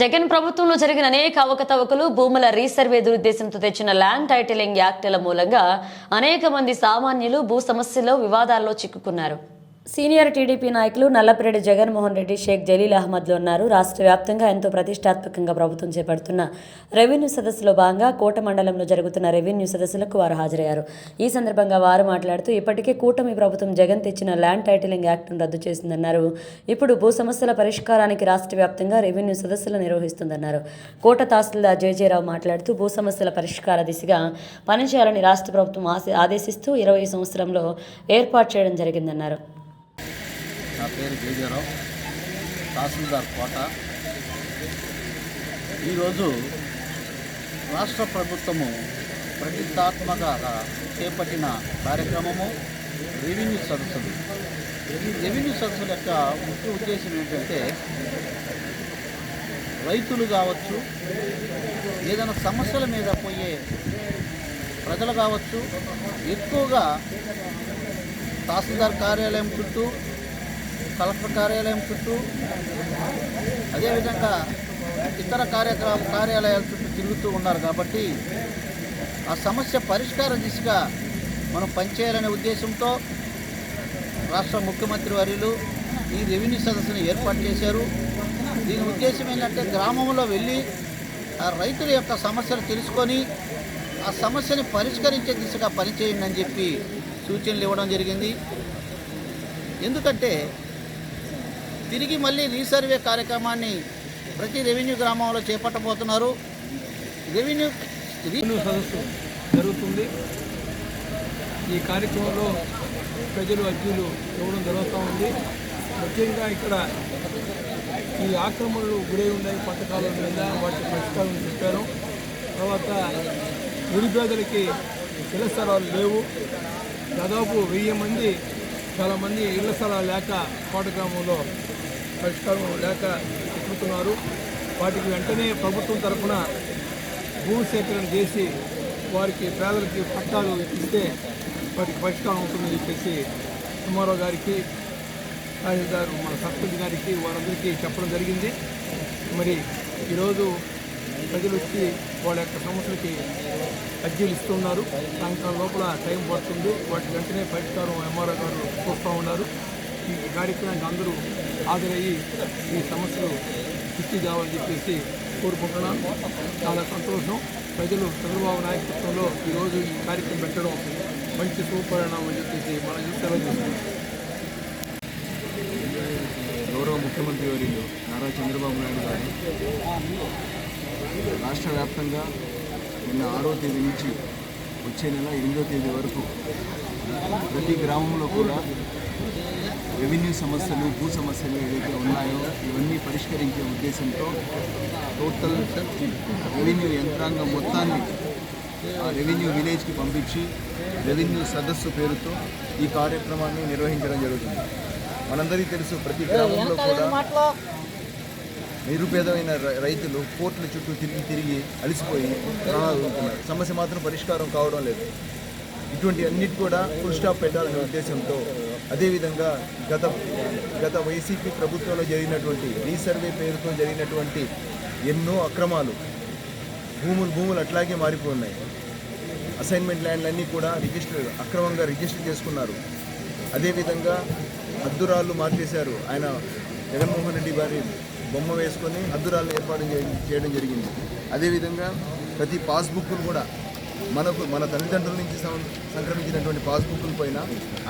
జగన్ ప్రభుత్వంలో జరిగిన అనేక అవకతవకలు భూముల రీసర్వే దురుద్దేశంతో తెచ్చిన ల్యాండ్ టైటిలింగ్ యాక్టుల మూలంగా అనేక మంది సామాన్యులు భూ సమస్యల్లో వివాదాల్లో చిక్కుకున్నారు. సీనియర్ టీడీపీ నాయకులు నల్లపిరెడ్డి జగన్మోహన్ రెడ్డి షేక్ జలీల్ అహ్మద్లు ఉన్నారు. రాష్ట్ర వ్యాప్తంగా ఎంతో ప్రతిష్టాత్మకంగా ప్రభుత్వం చేపడుతున్న రెవెన్యూ సదస్సులో భాగంగా కోట మండలంలో జరుగుతున్న రెవెన్యూ సదస్సులకు వారు హాజరయ్యారు. ఈ సందర్భంగా వారు మాట్లాడుతూ ఇప్పటికే కూటమి ప్రభుత్వం జగన్ తెచ్చిన ల్యాండ్ టైటిలింగ్ యాక్ట్ను రద్దు చేసిందన్నారు. ఇప్పుడు భూ సమస్యల పరిష్కారానికి రాష్ట్ర వ్యాప్తంగా రెవెన్యూ సదస్సులు నిర్వహిస్తుందన్నారు. కోట తహసీల్దార్ జయజయరావు మాట్లాడుతూ భూ సమస్యల పరిష్కార దిశగా పనిచేయాలని రాష్ట్ర ప్రభుత్వం ఆశ- ఆదేశిస్తూ ఇరవై సంవత్సరంలో ఏర్పాటు చేయడం జరిగిందన్నారు. నా పేరు జేజారావు తహసీల్దార్ కోట. ఈరోజు రాష్ట్ర ప్రభుత్వము ప్రతిష్టాత్మకంగా చేపట్టిన కార్యక్రమము రెవెన్యూ సదస్సులు. ఈ రెవెన్యూ సదస్సుల యొక్క ముఖ్య ఉద్దేశం ఏంటంటే రైతులు కావచ్చు ఏదైనా సమస్యల మీద పోయే ప్రజలు కావచ్చు ఎక్కువగా తహసీల్దార్ కార్యాలయం చుట్టూ కలెక్టర్ కార్యాలయం చుట్టూ అదేవిధంగా ఇతర కార్యక్రమ కార్యాలయాల చుట్టూ తిరుగుతూ ఉన్నారు కాబట్టి ఆ సమస్య పరిష్కార దిశగా మనం పనిచేయాలనే ఉద్దేశంతో రాష్ట్ర ముఖ్యమంత్రి వర్యులు ఈ రెవెన్యూ సదస్సును ఏర్పాటు చేశారు. దీని ఉద్దేశం ఏంటంటే గ్రామంలో వెళ్ళి ఆ రైతుల యొక్క సమస్యలు తెలుసుకొని ఆ సమస్యని పరిష్కరించే దిశగా పనిచేయండి అని చెప్పి సూచనలు ఇవ్వడం జరిగింది. ఎందుకంటే తిరిగి మళ్ళీ రీసర్వే కార్యక్రమాన్ని ప్రతి రెవెన్యూ గ్రామంలో చేపట్టబోతున్నారు. రెవెన్యూ రెవెన్యూ సదస్సు జరుగుతుంది. ఈ కార్యక్రమంలో ప్రజలు అర్జీలు ఇవ్వడం జరుగుతూ ఉంది. ముఖ్యంగా ఇక్కడ ఈ ఆక్రమణలు గురై ఉన్నాయి. పథకాల మీద వాటి పరిష్కారం చెప్పారు. తర్వాత నిరుపేదలకి ఇళ్ళ స్థలాలు లేవు. దాదాపు వెయ్యి మంది చాలామంది ఇళ్ళ స్థలాలు లేక కోట గ్రామంలో పరిష్కారం లేక ఎక్కుతున్నారు వాటికి వెంటనే ప్రభుత్వం తరఫున భూమి సేకరణ చేసి వారికి పేదలకి పట్టాలు ఇస్తే వాటికి పరిష్కారం ఉంటుందని చెప్పేసి సుమారావు గారికి తహసీల్దారు మన సర్పంచ్ గారికి వారందరికీ చెప్పడం జరిగింది. మరి ఈరోజు ప్రజలు వచ్చి వాళ్ళ యొక్క సమస్యలకి అర్జీలు ఇస్తున్నారు. సాయంకాలం లోపల టైం పడుతుంది. వాటి వెంటనే పరిష్కారం ఎంఆర్ఓ గారు చూస్తూ ఉన్నారు. ఈ కార్యక్రమానికి అందరూ హాజరయ్యి ఈ సమస్యలు దృష్టి కావాలని చెప్పేసి కోరుకుంటున్నాను చాలా సంతోషం. ప్రజలు చంద్రబాబు నాయకత్వంలో ఈరోజు ఈ కార్యక్రమం పెట్టడం మంచి సుపరిణామం అని చెప్పేసి మనం సెలవు చేస్తున్నాం గౌరవ ముఖ్యమంత్రి వర్యులు నారా చంద్రబాబు నాయుడు గారు రాష్ట్ర వ్యాప్తంగా నిన్న ఆరో తేదీ నుంచి వచ్చే నెల ఎనిమిదో తేదీ వరకు ప్రతి గ్రామంలో కూడా రెవెన్యూ సమస్యలు భూ సమస్యలు ఏదైతే ఉన్నాయో ఇవన్నీ పరిష్కరించే ఉద్దేశంతో టోటల్ రెవెన్యూ యంత్రాంగం మొత్తాన్ని ఆ రెవెన్యూ విలేజ్కి పంపించి రెవెన్యూ సదస్సు పేరుతో ఈ కార్యక్రమాన్ని నిర్వహించడం జరుగుతుంది. మనందరికీ తెలుసు ప్రతి గ్రామంలో కూడా నిరుపేదమైన రైతులు కోర్టుల చుట్టూ తిరిగి తిరిగి అలసిపోయి ప్రాణాలు సమస్య మాత్రం పరిష్కారం కావడం లేదు. ఇటువంటి అన్నిటి కూడా ఫుల్ స్టాప్ పెట్టాలనే ఉద్దేశంతో అదేవిధంగా గత గత వైసీపీ ప్రభుత్వంలో జరిగినటువంటి రీసర్వే పేరుతో జరిగినటువంటి ఎన్నో అక్రమాలు భూములు భూములు అట్లాగే మారిపోయినాయి. అసైన్మెంట్ ల్యాండ్లన్నీ కూడా రిజిస్టర్ అక్రమంగా రిజిస్టర్ చేసుకున్నారు. అదేవిధంగా అద్దురాళ్ళు మార్చేశారు. ఆయన జగన్మోహన్ రెడ్డి గారి బొమ్మ వేసుకొని అద్దురాళ్ళు ఏర్పాటు చేయడం జరిగింది. అదేవిధంగా ప్రతి పాస్బుక్ను కూడా మనకు మన తల్లిదండ్రుల నుంచి సంక్రమించినటువంటి పాస్బుక్ల పైన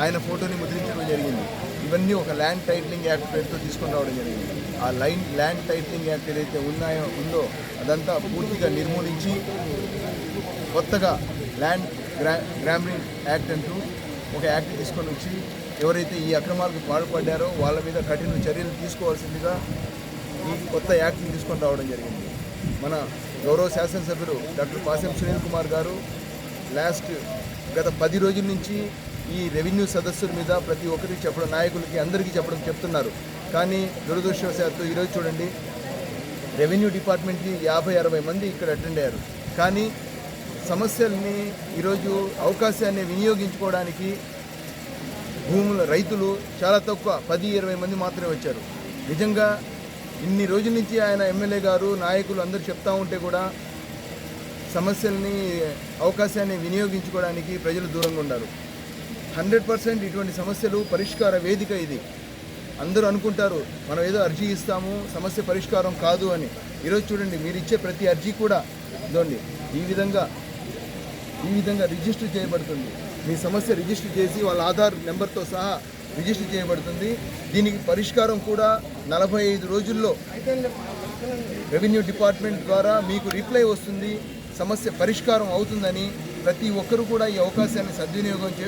ఆయన ఫోటోని ముద్రించడం జరిగింది. ఇవన్నీ ఒక ల్యాండ్ టైటిలింగ్ యాక్ట్ పేరుతో తీసుకొని రావడం జరిగింది. ఆ లైన్ ల్యాండ్ టైటిలింగ్ యాక్ట్ ఏదైతే ఉన్నాయో ఉందో అదంతా పూర్తిగా నిర్మూలించి కొత్తగా ల్యాండ్ గ్రా గ్రామరింగ్ యాక్ట్ అంటూ ఒక యాక్ట్ తీసుకొని వచ్చి ఎవరైతే ఈ అక్రమాలకు పాల్పడ్డారో వాళ్ళ మీద కఠిన చర్యలు తీసుకోవాల్సిందిగా ఈ కొత్త యాక్ట్ని తీసుకొని రావడం జరిగింది. మన గౌరవ శాసనసభ్యులు డాక్టర్ పాసెం సునీల్ కుమార్ గారు లాస్ట్ గత పది రోజుల నుంచి ఈ రెవెన్యూ సదస్సుల మీద ప్రతి ఒక్కరికి చెప్పడం నాయకులకి అందరికీ చెప్పడం చెప్తున్నారు. కానీ దురదృష్టవశాత్తు ఈరోజు చూడండి రెవెన్యూ డిపార్ట్మెంట్కి యాభై అరవై మంది ఇక్కడ అటెండ్ అయ్యారు. కానీ సమస్యల్ని ఈరోజు అవకాశాన్ని వినియోగించుకోవడానికి భూముల రైతులు చాలా తక్కువ పది ఇరవై మంది మాత్రమే వచ్చారు. నిజంగా ఇన్ని రోజుల నుంచి ఆయన ఎమ్మెల్యే గారు నాయకులు అందరూ చెప్తా ఉంటే కూడా సమస్యల్ని అవకాశాన్ని వినియోగించుకోవడానికి ప్రజలు దూరంగా ఉన్నారు హండ్రెడ్ పర్సెంట్ ఇటువంటి సమస్యలు పరిష్కార వేదిక ఇది. అందరూ అనుకుంటారు మనం ఏదో అర్జీ ఇస్తాము సమస్య పరిష్కారం కాదు అని. ఈరోజు చూడండి మీరు ఇచ్చే ప్రతి అర్జీ కూడా ఇదండి ఈ విధంగా ఈ విధంగా రిజిస్టర్ చేయబడుతుంది. మీ సమస్య రిజిస్టర్ చేసి వాళ్ళ ఆధార్ నెంబర్తో సహా రిజిస్టర్ చేయబడుతుంది. దీనికి పరిష్కారం కూడా నలభై ఐదు రోజుల్లో రెవెన్యూ డిపార్ట్మెంట్ ద్వారా మీకు రిప్లై వస్తుంది. సమస్య పరిష్కారం అవుతుందని ప్రతి ఒక్కరూ కూడా ఈ అవకాశాన్ని సద్వినియోగం చేసుకు